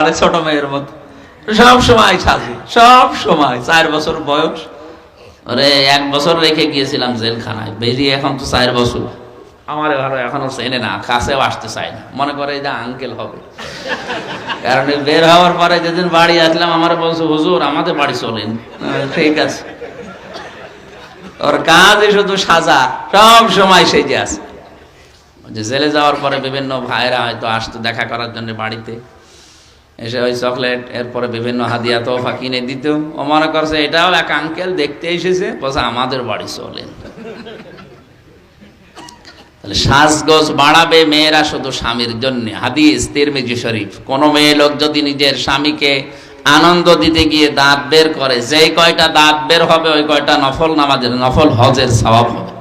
মেয়ের মতো। সব সময় সব সময়। চার বছর বয়স। এক বছর রেখে গিয়েছিলাম জেলখানায়। বেরিয়ে এখন তো চার বছর। আমার এখনও চেনে না, কাছেও আসতে চায় না। মনে করে যে আঙ্কেল হবে। কারণ বের হওয়ার পরে যেদিন বাড়ি আসলাম, আমার বলছে, হুজুর, আমাদের বাড়ি চলেন। ঠিক আছে। ওর কাজে শুধু সাজা, সব সময় আছে। যে জেলে যাওয়ার পরে বিভিন্ন ভাইরা হয়তো আসতো দেখা করার জন্য বাড়িতে। এসে ওই চকলেট, এরপরে বিভিন্ন হাদিয়া তোফা কিনে দিত ও মনে করছে এটাও এক আঙ্কেল দেখতে এসেছে, বলছে, আমাদের বাড়ি চলেন। তাহলে সাজগোজ বাড়াবে মেয়েরা শুধু স্বামীর জন্য। হাদিস, তিরমিজি শরীফ, কোন মেয়ে লোক যদি নিজের স্বামীকে আনন্দ দিতে গিয়ে দাঁত বের করে, যেই কয়টা দাঁত বের হবে, ওই কয়টা নফল নামাজের, নফল হজের স্বভাব হবে।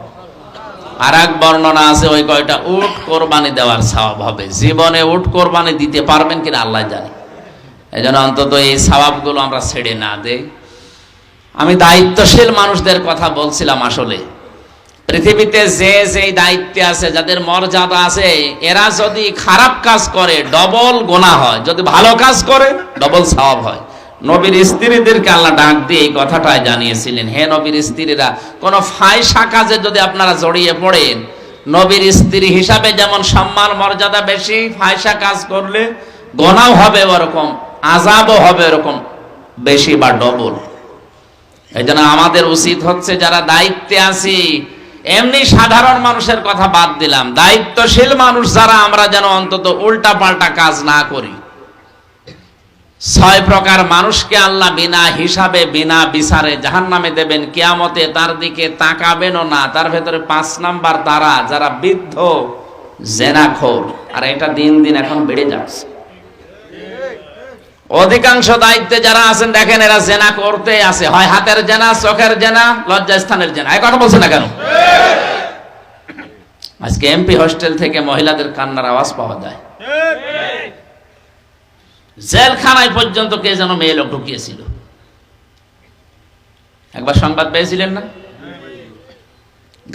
আর এক বর্ণনা আছে, ওই কয়টা উট কোরবানি দেওয়ার স্বভাব হবে। জীবনে উট কোরবানি দিতে পারবেন কিনা, আল্লাহ জানে। এই জন্য অন্তত এই স্বভাবগুলো আমরা ছেড়ে না দেই। আমি দায়িত্বশীল মানুষদের কথা বলছিলাম আসলে। পৃথিবীতে যে যে দায়িত্বে আছে, যাদের মর্যাদা আছে, এরা যদি খারাপ কাজ করে, ডবল গোনা হয়। যদি ভালো কাজ করে, ডবল সওয়াব হয়। নবীর স্ত্রীদেরকে আল্লাহ ডাক দিয়ে এই কথাটাই জানিয়েছিলেন, হে নবীর স্ত্রীরা, কোন ফায়সা কাজে যদি আপনারা জড়িয়ে পড়েন, নবীর স্ত্রী হিসাবে যেমন সম্মান, মর্যাদা বেশি, ফায়সা কাজ করলে গোনাও হবে ওরকম। আজাবও হবে ওরকম বেশি বা ডবল এই জন্য আমাদের উচিত হচ্ছে যারা দায়িত্বে আছি, এমনি সাধারণ মানুষের কথা বাদ দিলাম, দায়িত্বশীল মানুষ যারা, আমরা যেন অন্তত উল্টা পাল্টা কাজ না করি। ছয় প্রকার মানুষকে আল্লাহ বিনা হিসাবে, বিনা বিচারে জাহান নামে দেবেন। কিয়ামতে তার দিকে তাকাবেনও না, তার ভেতরে পাঁচ নাম্বার তারা, যারা বৃদ্ধ, জেনাখোর, আর এটা দিন দিন এখন বেড়ে যাচ্ছে। অধিকাংশ দায়িত্বে যারা আছেন, দেখেন এরা জেনা করতে আছে। হয় হাতের জেনা, চোখের জেনা, লজ্জাস্থানের জেনা। এই কথা বলছে না কেন? আজকে এমপি হোস্টেল থেকে মহিলাদের কান্নার আওয়াজ পাওয়া যায়। জেলখানায় পর্যন্ত কে যেন মেয়ে লোক ঢুকিয়েছিল? একবার সংবাদ পেয়েছিলেন না?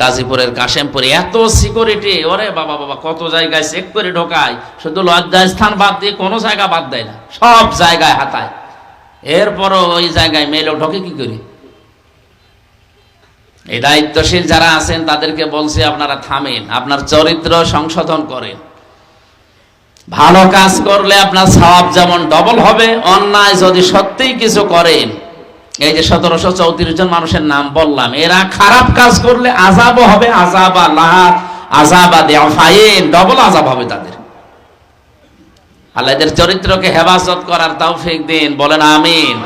গাজীপুরের কাশেমপুরে এত সিকিউরিটি ওরে বাবা বাবা, কত জায়গায় চেক করে ঢোকায়। শুধু লজ্জায় স্থান বাদ দিয়ে কোনো জায়গা বাদ দেয় না, সব জায়গায় হাতায়। এরপরও ওই জায়গায় মেলে ঢোকে কি করি? এই দায়িত্বশীল যারা আছেন, তাদেরকে বলছি আপনারা থামেন, আপনার চরিত্র সংশোধন করেন। ভালো কাজ করলে আপনার সওয়াব যেমন ডবল হবে, অন্যায় যদি সত্যিই কিছু করেন এই যে সতেরোশো চৌত্রিশ জন মানুষের নাম বললাম, এরা খারাপ কাজ করলে আজাবও হবে আজাবা আজাবা দেওয়া ফাইন ডবল আজাব হবে তাদের। আল্লাহ চরিত্রকে হেফাজত করার তৌফিক দিন, বলেন আমিন।